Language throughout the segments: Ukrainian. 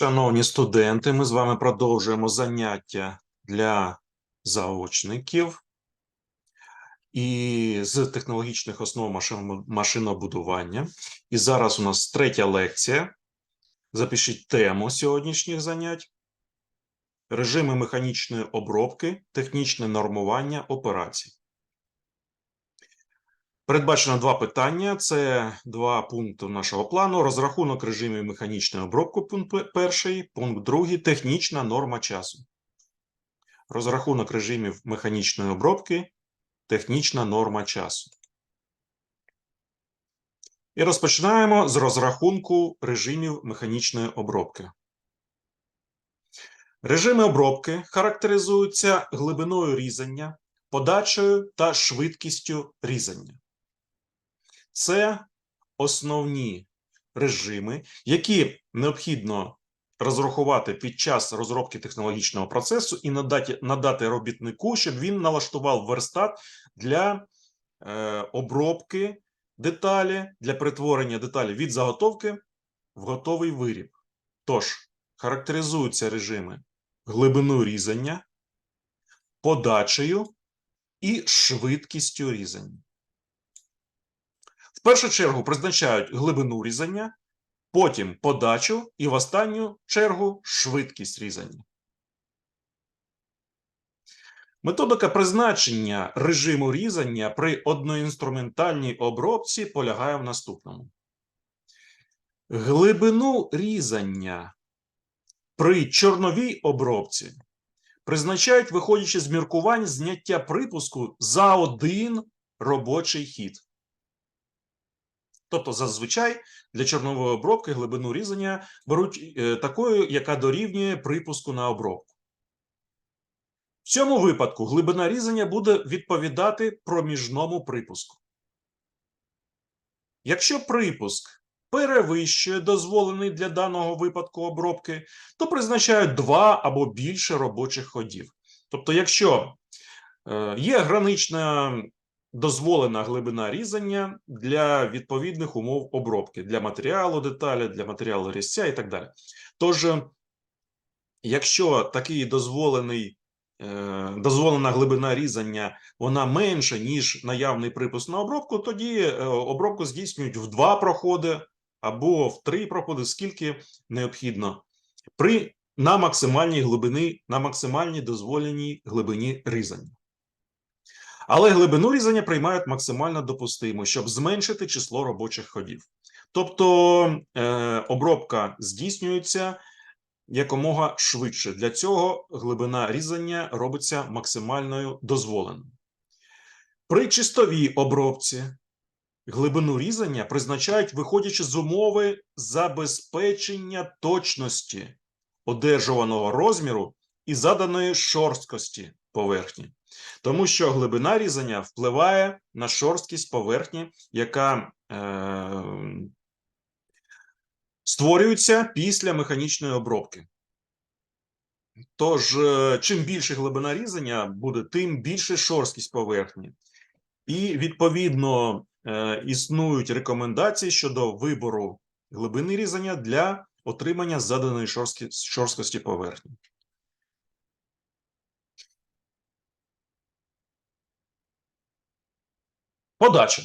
Шановні студенти, ми з вами продовжуємо заняття для заочників і з технологічних основ машинобудування. І зараз у нас третя лекція. Запишіть тему сьогоднішніх занять: режими механічної обробки, технічне нормування операцій. Передбачено два питання. Це два пункти нашого плану: розрахунок режимів механічної обробки, пункт перший, пункт другий технічна норма часу. Розрахунок режимів механічної обробки, технічна норма часу. І розпочинаємо з розрахунку режимів механічної обробки. Режими обробки характеризуються глибиною різання, подачею та швидкістю різання. Це основні режими, які необхідно розрахувати під час розробки технологічного процесу і надати, надати робітнику, щоб він налаштував верстат для е, обробки деталі, для перетворення деталі від заготовки в готовий виріб. Тож, характеризуються режими глибиною різання, подачею і швидкістю різання. В першу чергу призначають глибину різання, потім подачу і в останню чергу швидкість різання. Методика призначення режиму різання при одноінструментальній обробці полягає в наступному. Глибину різання при чорновій обробці призначають, виходячи з міркувань зняття припуску за один робочий хід. Тобто, зазвичай для чорнової обробки глибину різання беруть е, такою, яка дорівнює припуску на обробку. В цьому випадку глибина різання буде відповідати проміжному припуску. Якщо припуск перевищує дозволений для даного випадку обробки, то призначають два або більше робочих ходів. Тобто, якщо е, є гранична дозволена глибина різання для відповідних умов обробки для матеріалу деталі, для матеріалу різця і так далі. Тож, е, якщо такий дозволений, е, дозволена глибина різання вона менша, ніж наявний припуск на обробку, тоді е, обробку здійснюють в два проходи або в три проходи, скільки необхідно, при на максимальній глибини, на максимальній дозволеній глибині різання. Але глибину різання приймають максимально допустимо, щоб зменшити число робочих ходів. Тобто е, обробка здійснюється якомога швидше. Для цього глибина різання робиться максимальною дозволеною. При чистовій обробці глибину різання призначають, виходячи з умови забезпечення точності одержуваного розміру і заданої шорсткості поверхні. Тому що глибина різання впливає на шорсткість поверхні, яка е, створюється після механічної обробки. Тож, е, чим більше глибина різання буде, тим більше шорсткість поверхні. І, відповідно, е, існують рекомендації щодо вибору глибини різання для отримання заданої шорсткості поверхні. Подача.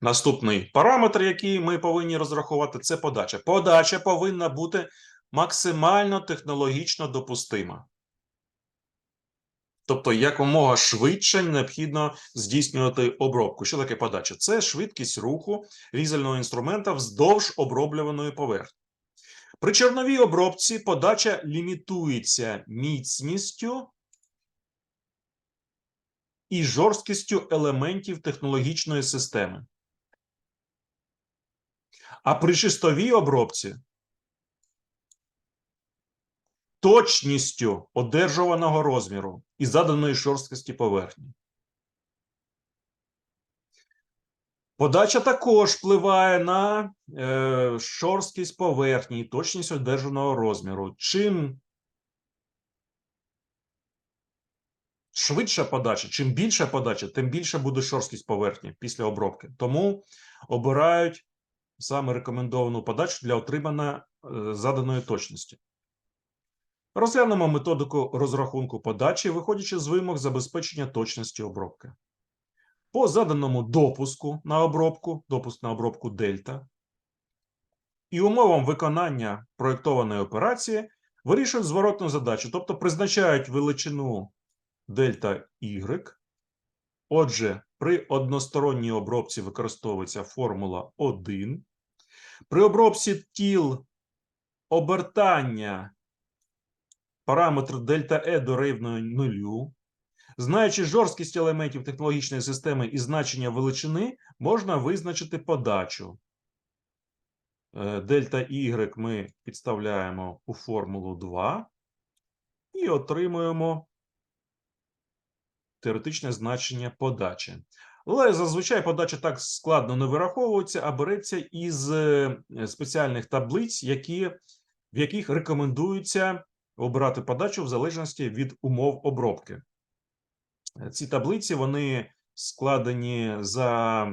Наступний параметр, який ми повинні розрахувати, це подача. Подача повинна бути максимально технологічно допустима. Тобто, якомога швидше необхідно здійснювати обробку. Що таке подача? Це швидкість руху різального інструмента вздовж оброблюваної поверхні. При чорновій обробці подача лімітується міцністю і жорсткістю елементів технологічної системи. А при чистовій обробці точністю одержуваного розміру і заданої шорсткості поверхні. Подача також впливає на е, шорсткість поверхні і точність одержаного розміру. Чим швидша подача, чим більша подача, тим більше буде шорсткість поверхні після обробки. Тому обирають саме рекомендовану подачу для отримання е, заданої точності. Розглянемо методику розрахунку подачі, виходячи з вимог забезпечення точності обробки. По заданому допуску на обробку, допуск на обробку дельта, і умовам виконання проєктованої операції вирішують зворотну задачу, тобто призначають величину дельта Y. Отже, при односторонній обробці використовується формула 1. При обробці тіл обертання параметр дельта E дорівнює нулю. Знаючи жорсткість елементів технологічної системи і значення величини, можна визначити подачу. Е, Дельта Y ми підставляємо у формулу 2 і отримуємо теоретичне значення подачі. Але зазвичай подача так складно не вираховується, а береться із е, спеціальних таблиць, які, в яких рекомендується обирати подачу в залежності від умов обробки. Е, Ці таблиці вони складені за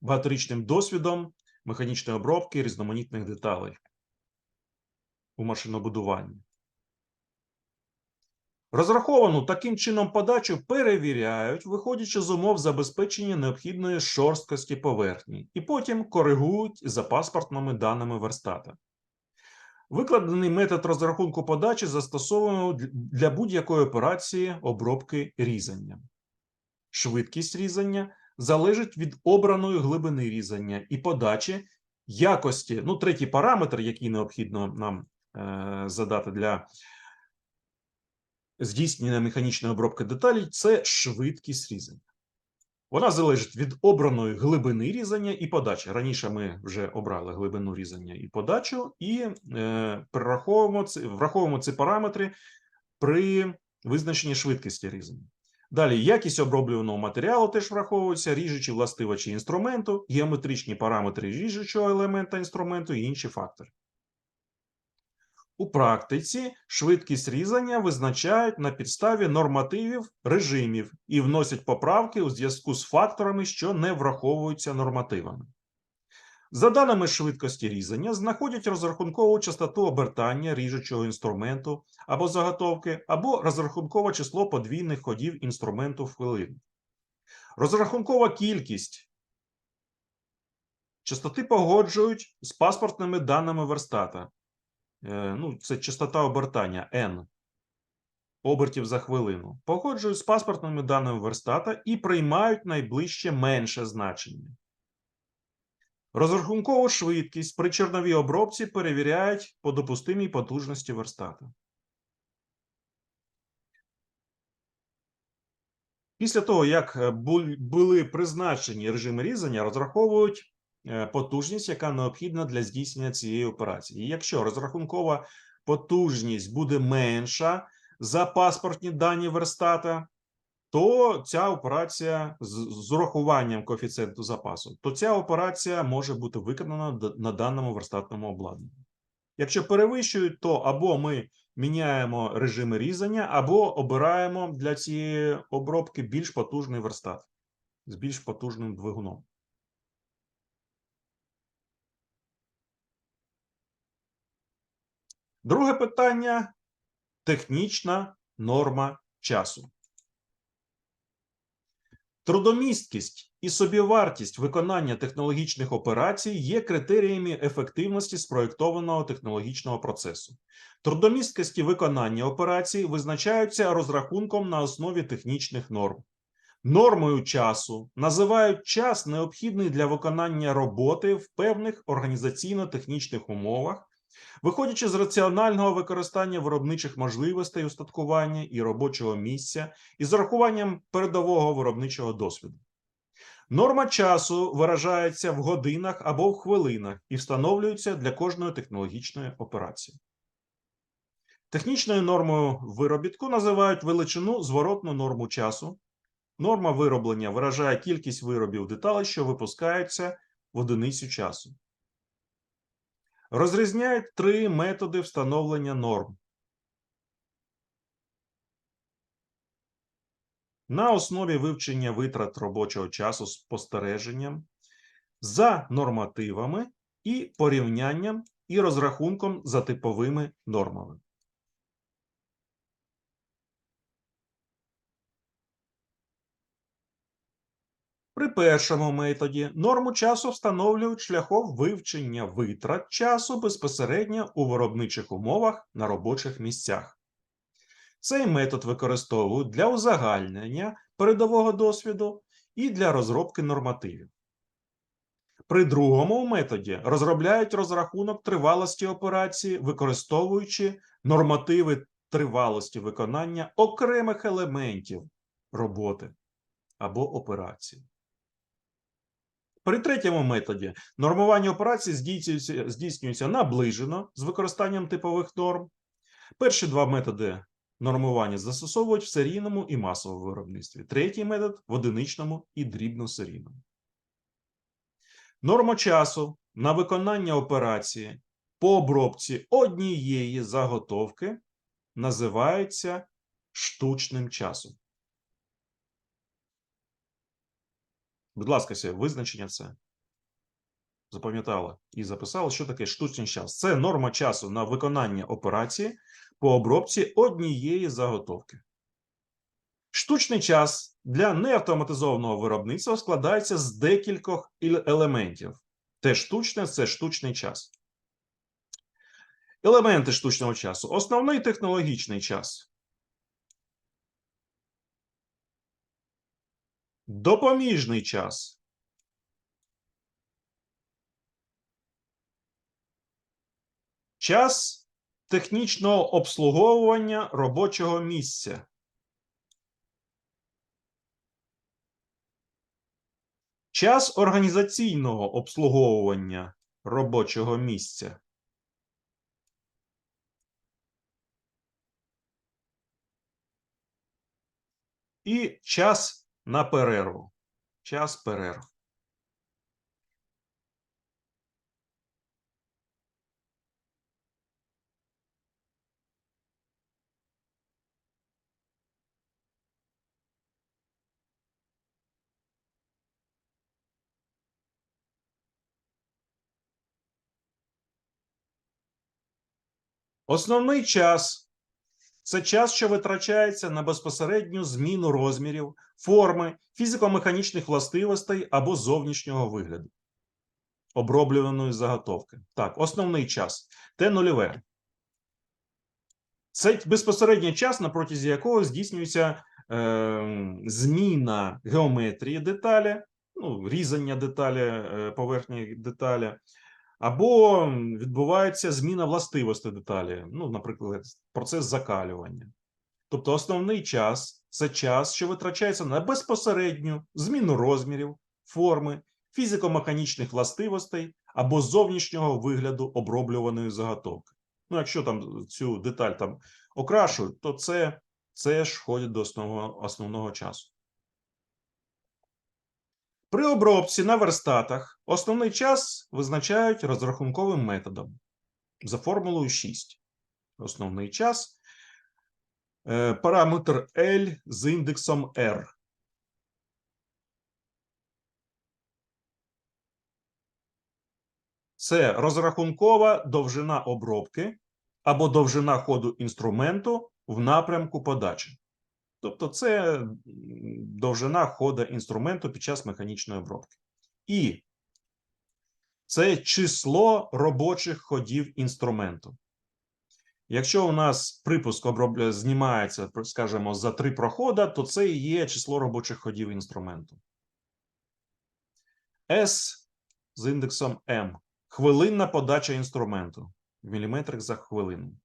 багаторічним досвідом механічної обробки різноманітних деталей у машинобудуванні. Розраховану таким чином подачу перевіряють, виходячи з умов забезпечення необхідної шорсткості поверхні, і потім коригують за паспортними даними верстата. Викладений метод розрахунку подачі застосовуємо для будь-якої операції обробки різання. Швидкість різання залежить від обраної глибини різання і подачі якості. Ну, третій параметр, який необхідно нам е, задати для здійснення механічної обробки деталей, це швидкість різання. Вона залежить від обраної глибини різання і подачі. Раніше ми вже обрали глибину різання і подачу, і е, перераховуємо ці, враховуємо ці параметри при визначенні швидкості різання. Далі якість оброблюваного матеріалу теж враховується, ріжучі властивачі інструменту, геометричні параметри ріжучого елемента інструменту і інші фактори. У практиці швидкість різання визначають на підставі нормативів режимів і вносять поправки у зв'язку з факторами, що не враховуються нормативами. За даними швидкості різання, знаходять розрахункову частоту обертання ріжучого інструменту або заготовки, або розрахункове число подвійних ходів інструменту в хвилину. Розрахункова кількість частоти погоджують з паспортними даними верстата. Е, ну, це частота обертання N обертів за хвилину. Погоджують з паспортними даними верстата і приймають найближче менше значення. Розрахункову швидкість при чорновій обробці перевіряють по допустимій потужності верстата. Після того, як е, були призначені режими різання, розраховують потужність, яка необхідна для здійснення цієї операції. І якщо розрахункова потужність буде менша за паспортні дані верстата, то ця операція з, з урахуванням коефіцієнту запасу, то ця операція може бути виконана на даному верстатному обладнанні. Якщо перевищують, то або ми міняємо режими різання, або обираємо для цієї обробки більш потужний верстат з більш потужним двигуном. Друге питання технічна норма часу. Трудомісткість і собівартість виконання технологічних операцій є критеріями ефективності спроєктованого технологічного процесу. Трудомісткості виконання операцій визначаються розрахунком на основі технічних норм. Нормою часу називають час, необхідний для виконання роботи в певних організаційно-технічних умовах, Виходячи з раціонального використання виробничих можливостей устаткування і робочого місця і з урахуванням передового виробничого досвіду. Норма часу виражається в годинах або в хвилинах і встановлюється для кожної технологічної операції. Технічною нормою виробітку називають величину зворотну норму часу. Норма вироблення виражає кількість виробів деталей, що випускаються в одиницю часу. Розрізняють три методи встановлення норм. На основі вивчення витрат робочого часу спостереженням за нормативами і порівнянням і розрахунком за типовими нормами. При першому методі норму часу встановлюють шляхом вивчення витрат часу безпосередньо у виробничих умовах на робочих місцях. Цей метод використовують для узагальнення передового досвіду і для розробки нормативів. При другому методі розробляють розрахунок тривалості операції, використовуючи нормативи тривалості виконання окремих елементів роботи або операції. При третьому методі нормування операцій здійснюється, здійснюється наближено з використанням типових норм. Перші два методи нормування застосовують в серійному і масовому виробництві. Третій метод в одиничному і дрібносерійному. Норма часу на виконання операції по обробці однієї заготовки називається штучним часом. Будь ласка, сьогодні визначення це. Запам'ятали і записали, що таке штучний час. Це норма часу на виконання операції по обробці однієї заготовки. Штучний час для неавтоматизованого виробництва складається з декількох елементів. Те штучне це штучний час. Елементи штучного часу. Основний технологічний час. Допоміжний час. Час технічного обслуговування робочого місця. Час організаційного обслуговування робочого місця. І час на перерву. Час перерв. Основний час це час, що витрачається на безпосередню зміну розмірів, форми, фізико-механічних властивостей або зовнішнього вигляду оброблюваної заготовки. Так, основний час Т нульове. Це безпосередній час, на протязі якого здійснюється е, зміна геометрії деталі, ну, різання деталі, е, поверхні деталі, або відбувається зміна властивостей деталі, ну, наприклад, процес закалювання. Тобто, основний час це час, що витрачається на безпосередню зміну розмірів, форми, фізико-механічних властивостей або зовнішнього вигляду оброблюваної заготовки. Ну, якщо там цю деталь там окрашують, то це, це ж входить до основного, основного часу. При обробці на верстатах основний час визначають розрахунковим методом за формулою 6. Основний час параметр L з індексом R. Це розрахункова довжина обробки або довжина ходу інструменту в напрямку подачі. Тобто, це довжина хода інструменту під час механічної обробки. І це число робочих ходів інструменту. Якщо у нас припуск обробля... знімається, скажімо, за три прохода, то це і є число робочих ходів інструменту. S з індексом M. Хвилинна подача інструменту в міліметрах за хвилину.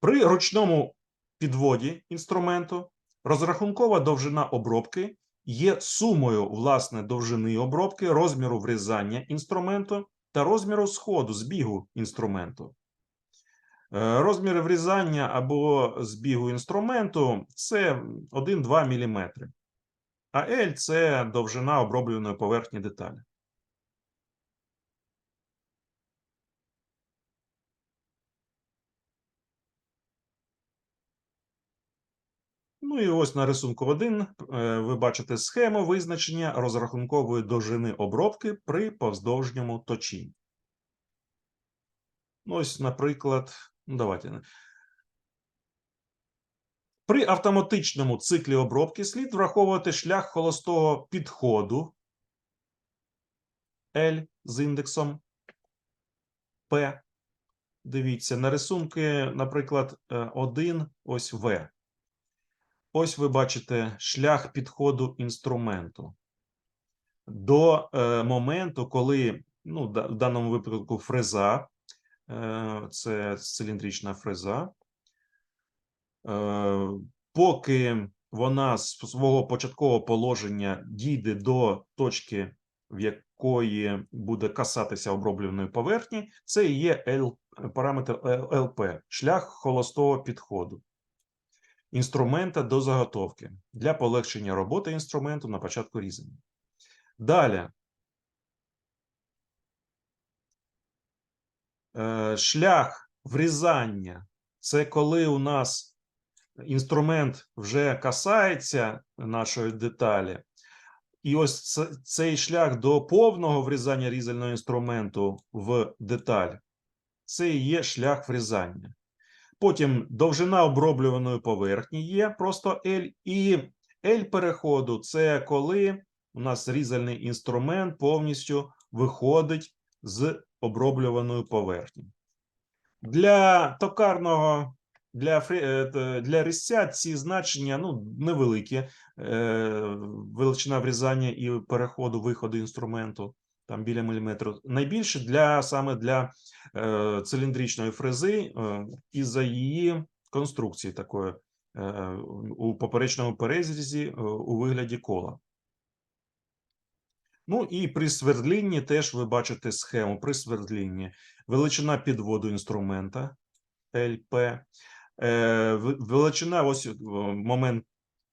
При ручному підводі інструменту розрахункова довжина обробки є сумою власне довжини обробки, розміру врізання інструменту та розміру сходу збігу інструменту. Е, Розміри врізання або збігу інструменту це 1-2 мм, а L це довжина оброблюваної поверхні деталі. Ну і ось на рисунку 1 е, ви бачите схему визначення розрахункової довжини обробки при повздовжньому точінні. Ну, ось, наприклад, ну давайте. При автоматичному циклі обробки слід враховувати шлях холостого підходу L з індексом P. Дивіться, на рисунки, наприклад, 1, ось В. Ось ви бачите шлях підходу інструменту. До е, моменту, коли, ну, да- в даному випадку фреза, е, це циліндрична фреза, е, поки вона з свого початкового положення дійде до точки, в якої буде касатися оброблюваної поверхні, це є L, параметр ЛП, шлях холостого підходу інструмента до заготовки для полегшення роботи інструменту на початку різання. Далі. Е, Шлях врізання це коли у нас інструмент вже касається нашої деталі, і ось цей шлях до повного врізання різального інструменту в деталь це і є шлях врізання. Потім довжина оброблюваної поверхні є просто L, і L переходу це коли у нас різальний інструмент повністю виходить з оброблюваної поверхні. Для токарного, для, е, для різця ці значення ну, невеликі. Е, величина врізання і переходу виходу інструменту там біля міліметру. Найбільше для саме для е, циліндричної фрези е, із-за її конструкції такої е, у поперечному перезрізі е, у вигляді кола. Ну і при свердлінні теж ви бачите схему. При свердлінні величина підводу інструмента ЛП, е, величина, ось е, момент,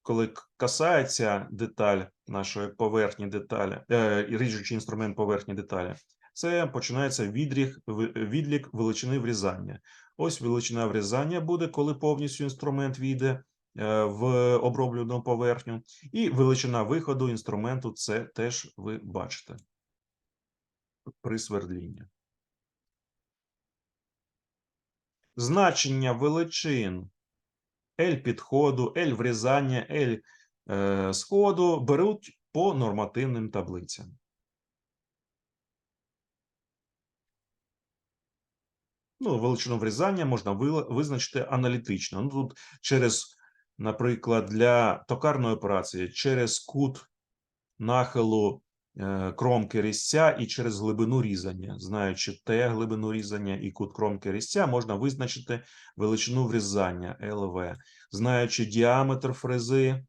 коли касається деталь нашої поверхні деталі, е, ріжучий інструмент поверхні деталі, це починається відріг, відлік величини врізання. Ось величина врізання буде, коли повністю інструмент війде е, в оброблену поверхню, і величина виходу інструменту це теж ви бачите при свердлінні. Значення величин L підходу, L врізання, L сходу беруть по нормативним таблицям. Ну, величину врізання можна визначити аналітично. Ну, тут через, наприклад, для токарної операції, через кут нахилу е, кромки різця і через глибину різання. Знаючи те глибину різання і кут кромки різця, можна визначити величину врізання ЛВ. Знаючи діаметр фрези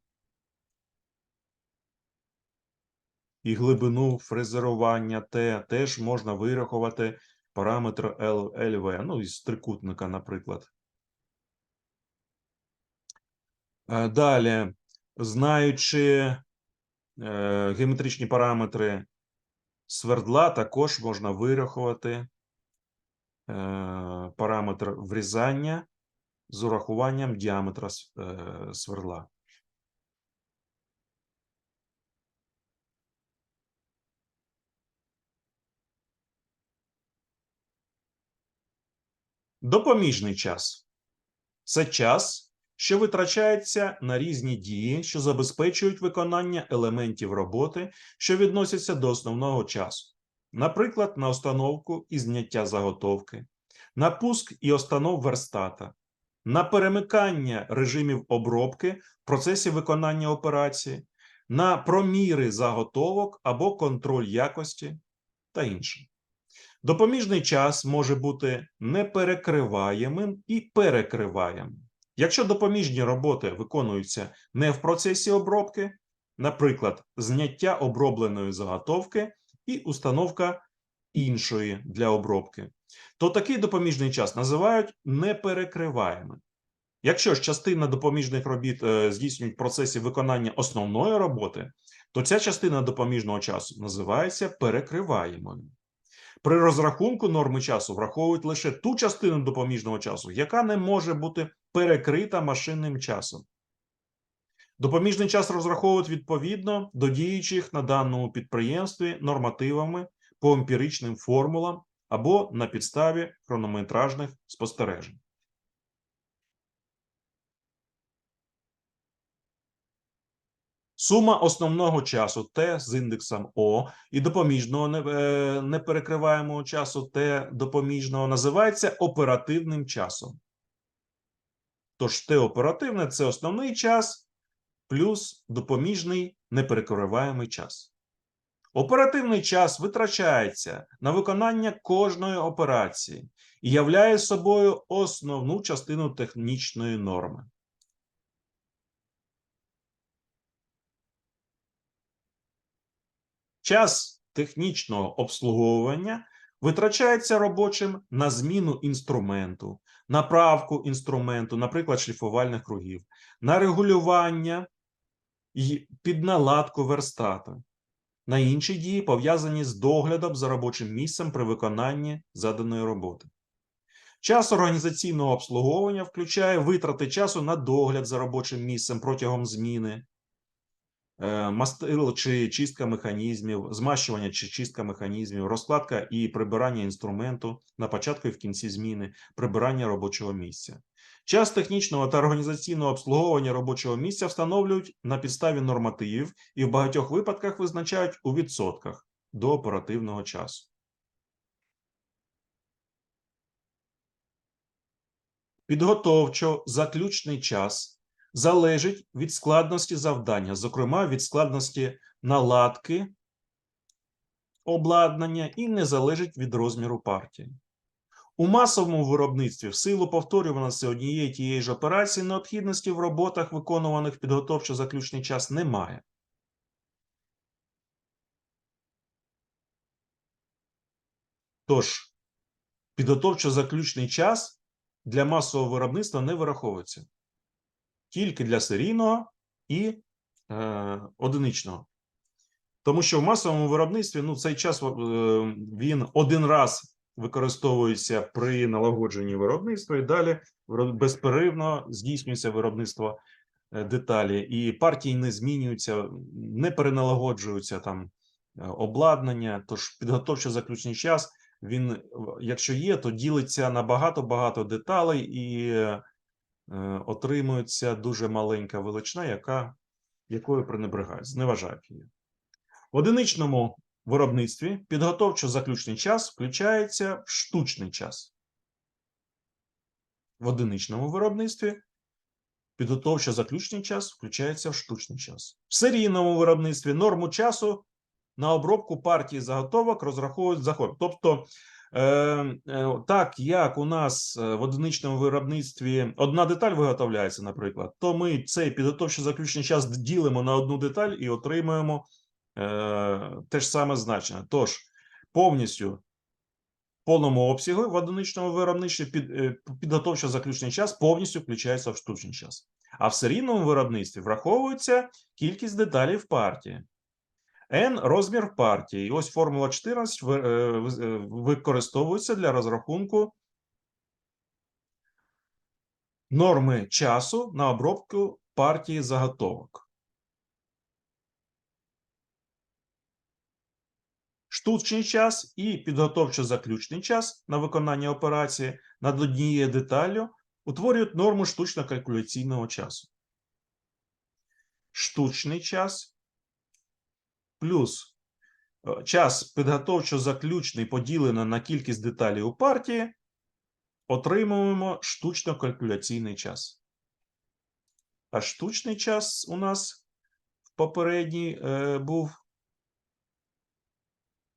і глибину фрезерування Т, теж можна вирахувати параметр ЛВ, ну, із трикутника, наприклад. Е, Далі, знаючи е, геометричні параметри свердла, також можна вирахувати е, параметр врізання з урахуванням діаметра свердла. Допоміжний час це час, що витрачається на різні дії, що забезпечують виконання елементів роботи, що відносяться до основного часу, наприклад, на установку і зняття заготовки, на пуск і останов верстата, на перемикання режимів обробки в процесі виконання операції, на проміри заготовок або контроль якості та інше. Допоміжний час може бути неперекриваємим і перекриваємим. Якщо допоміжні роботи виконуються не в процесі обробки, наприклад, зняття обробленої заготовки і установка іншої для обробки, то такий допоміжний час називають неперекриваємим. Якщо ж частина допоміжних робіт е, здійснюють в процесі виконання основної роботи, то ця частина допоміжного часу називається перекриваємою. При розрахунку норми часу враховують лише ту частину допоміжного часу, яка не може бути перекрита машинним часом. Допоміжний час розраховують відповідно до діючих на даному підприємстві нормативами по емпіричним формулам або на підставі хронометражних спостережень. Сума основного часу Т з індексом О і допоміжного не- е, неперекриваємого часу Т допоміжного називається оперативним часом. Тож Т оперативне це основний час плюс допоміжний неперекриваємий час. Оперативний час витрачається на виконання кожної операції і являє собою основну частину технічної норми. Час технічного обслуговування витрачається робочим на зміну інструменту, направку інструменту, наприклад, шліфувальних кругів, на регулювання і підналадку верстата, на інші дії, пов'язані з доглядом за робочим місцем при виконанні заданої роботи. Час організаційного обслуговування включає витрати часу на догляд за робочим місцем протягом зміни, е, мастил чи чистка механізмів, змащування чи чистка механізмів, розкладка і прибирання інструменту на початку і в кінці зміни, прибирання робочого місця. Час технічного та організаційного обслуговування робочого місця встановлюють на підставі нормативів і в багатьох випадках визначають у відсотках до оперативного часу. Підготовчо-заключний час залежить від складності завдання, зокрема від складності наладки обладнання і не залежить від розміру партії. У масовому виробництві в силу повторюваності однієї тієї ж операції необхідності в роботах, виконуваних в підготовчо-заключний час, немає. Тож, підготовчо-заключний час для масового виробництва не вираховується. Тільки для серійного і е, одиничного. Тому що в масовому виробництві ну, цей час е, він один раз використовується при налагодженні виробництва, і далі безперервно здійснюється виробництво е, деталі, і партії не змінюються, не переналагоджуються там е, обладнання. Тож підготовчо-заключний час він, якщо є, то ділиться на багато-багато деталей і е, отримується дуже маленька величина, яка, якою пренебрегають, зневажають її. В одиничному виробництві підготовчо-заключний час включається в штучний час. В одиничному виробництві підготовчо-заключний час включається в штучний час. В серійному виробництві норму часу на обробку партії заготовок розраховують заход. Тобто, е, е, так як у нас е, в одиничному виробництві одна деталь виготовляється, наприклад, то ми цей підготовчо-заключний час ділимо на одну деталь і отримуємо е, те ж саме значення. Тож, повністю в повному обсягу в одиничному виробництві під, е, підготовчо-заключний час повністю включається в штучний час. А в серійному виробництві враховується кількість деталей в партії. N – розмір партії. І ось формула 14 ви- е, е, використовується для розрахунку норми часу на обробку партії заготовок. Штучний час і підготовчо-заключний час на виконання операції над однією деталлю утворюють норму штучно-калькуляційного часу. Штучний час плюс е, час підготовчо-заключний поділено на кількість деталей у партії, отримуємо штучно-калькуляційний час. А штучний час у нас в попередній е, був.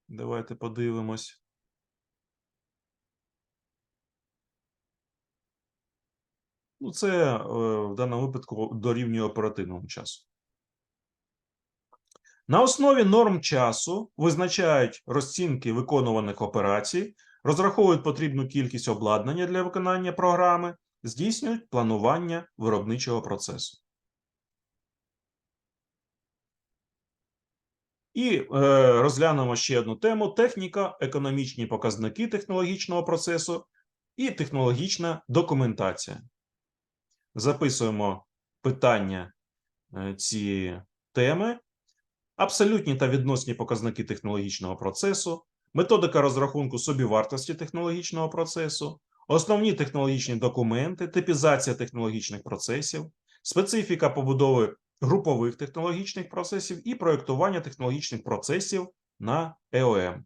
Давайте подивимось. Ну, це е, в даному випадку дорівнює оперативному часу. На основі норм часу визначають розцінки виконуваних операцій, розраховують потрібну кількість обладнання для виконання програми, здійснюють планування виробничого процесу. І е, розглянемо ще одну тему: техніка, економічні показники технологічного процесу і технологічна документація. Записуємо питання е, цієї теми. Абсолютні та відносні показники технологічного процесу, методика розрахунку собівартості технологічного процесу, основні технологічні документи, типізація технологічних процесів, специфіка побудови групових технологічних процесів і проєктування технологічних процесів на ЕОМ.